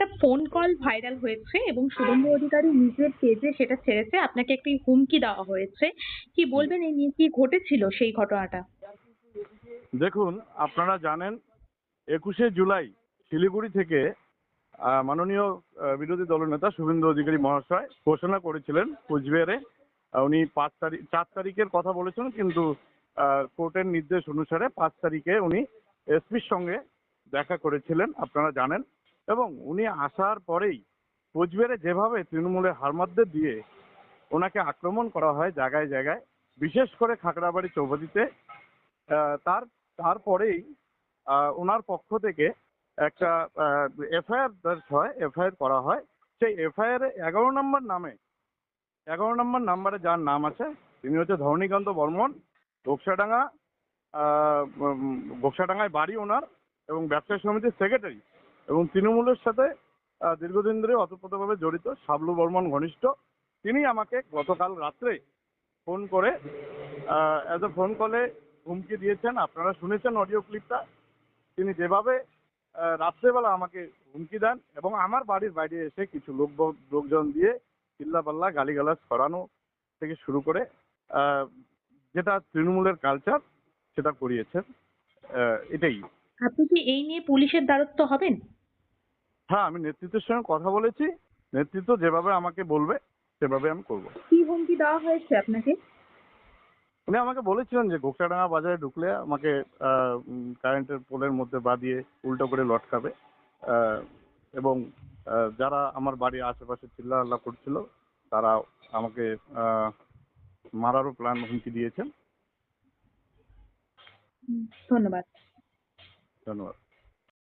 একটা phone call viral হয়েছে এবং শুভেন্দু অধিকারী নিজের পেজে সেটা ছেড়েছে। আপনাকে একটি হুমকি দেওয়া হয়েছে। কি বলবেন? এই নিয়ে কি ঘটেছিল সেই ঘটনাটা? দেখুন, আপনারা জানেন, একুশে জুলাই শিলিগুড়ি থেকে মাননীয় বিরোধী দলনেতা শুভেন্দু অধিকারী মহাশয় ঘোষণা করেছিলেন কোচবিহারে। উনি পাঁচ তারিখ, চার তারিখের কথা বলেছেন, কিন্তু কোর্টের নির্দেশ অনুসারে পাঁচ তারিখে উনি এসপির সঙ্গে দেখা করেছিলেন। আপনারা জানেন এবং উনি আসার পরেই কোচবিহারে যেভাবে তৃণমূলের হারমাদদের দিয়ে ওনাকে আক্রমণ করা হয় জায়গায় জায়গায়, বিশেষ করে খাগড়াবাড়ি চৌবাদিতে তার, তারপরেই ওনার পক্ষ থেকে একটা এফআইআর দর্জ হয়, এফআইআর করা হয়। সেই এফআইআর এগারো নম্বর নামে, এগারো নম্বর নাম্বারে যার নাম আছে, তিনি হচ্ছে ধরণীকান্ত বর্মন গোকসাডাঙ্গা গোকসাডাঙ্গায় বাড়ি ওনার এবং ব্যবসায়ী সমিতির সেক্রেটারি। এবং তৃণমূলের সাথে দীর্ঘদিন ধরে অতপ্রতভাবে জড়িত শাবলু বর্মন ঘনিষ্ঠ তিনি আমাকে গতকাল রাত্রে ফোন করে অ্যাজ এ ফোন কলে হুমকি দিয়েছেন। আপনারা শুনেছেন অডিও ক্লিপটা তিনি যেভাবে রাত্রেবেলা আমাকে হুমকি দেন এবং আমার বাড়ির বাইরে এসে কিছু লোক, লোকজন দিয়ে চিল্লাপাল্লা গালিগালাজ করানো থেকে শুরু করে যেটা তৃণমূলের কালচার সেটা করিয়েছেন। এটাই। আপনি কি এই নিয়ে পুলিশের দ্বারস্থ হবেন? হ্যাঁ আমি নেতৃত্বের সঙ্গে কথা বলেছি। নেতৃত্ব যেভাবে আমাকে বলবে সেভাবে আমি করব। কি হুমকি দেওয়া হয়েছে আপনাকে? উনি আমাকে বলেছিলেন যে গোকসাডাঙ্গা বাজারে ঢুকলে আমাকে কারেন্টের পোলের মধ্যে বাঁধিয়ে উল্টো করে লটকাবে। এবং যারা আমার বাড়ির আশেপাশে চিল্লা আল্লাহ করছিল তারা আমাকে মারারও প্ল্যান হুমকি দিয়েছেন। ধন্যবাদ। ধন্যবাদ।